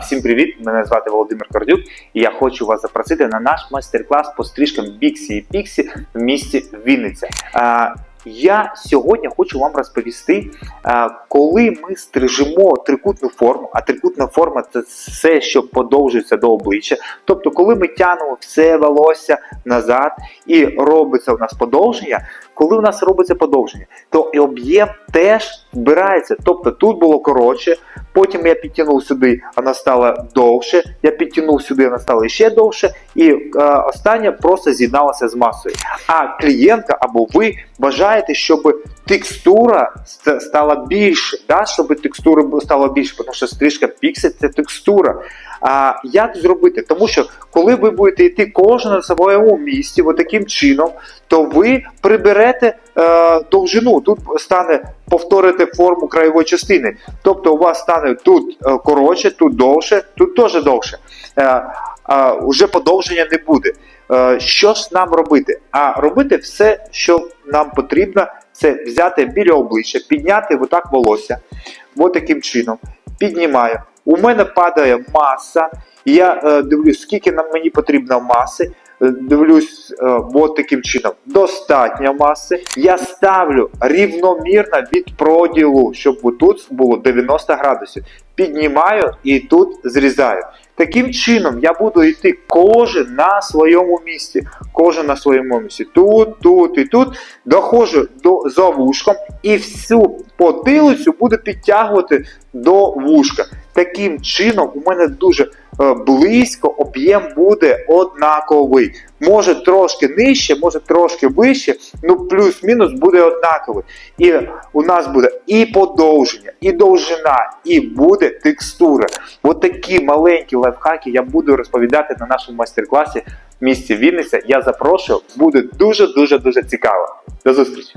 Всім привіт! Мене звати Володимир Кордюк, і я хочу вас запросити на наш майстер-клас по стрижкам Біксі і Піксі в місті Вінниця. Я сьогодні хочу вам розповісти, коли ми стрижемо трикутну форму, а трикутна форма це все, що подовжується до обличчя. Тобто, коли ми тягнемо все волосся назад і робиться у нас подовження, коли у нас робиться подовження, то і об'єм теж вбирається. Тобто тут було коротше, потім я підтягнув сюди, вона стала довше, я підтягнув сюди, вона стала ще довше, і е, остання просто з'єдналася з масою. А клієнтка або ви бажаєте, щоб текстура стала більше, да? щоб текстура стала більше, тому що стрижка піксель це текстура. А як зробити? Тому що коли ви будете йти кожен на своєму місці, от таким чином, то ви приберете е, довжину. Тут стане повторити форму краєвої частини. Тобто у вас стане тут е, коротше, тут довше, тут теж довше. Е, е, уже подовження не буде. Е, що ж нам робити? А робити все, що нам потрібно, це взяти біля обличчя, підняти отак волосся, от таким чином. Піднімаю. У мене падає маса. Я е, дивлюсь, скільки нам мені потрібно маси. Е, Дивлюсь е, от таким чином. Достатньо маси. Я ставлю рівномірно від проділу, щоб тут було 90 градусів. Піднімаю і тут зрізаю. Таким чином я буду йти кожен на своєму місці. Кожен на своєму місці. Тут, тут і тут. Доходжу до, за вушком і всю потилицю буду підтягувати до вушка. Таким чином, у мене дуже близько об'єм буде однаковий. Може трошки нижче, може трошки вище, ну плюс-мінус буде однаковий. І у нас буде і подовження, і довжина, і буде текстура. От такі маленькі лайфхаки я буду розповідати на нашому майстер-класі в місті Вінниця. Я запрошую, буде дуже дуже дуже цікаво. До зустрічі!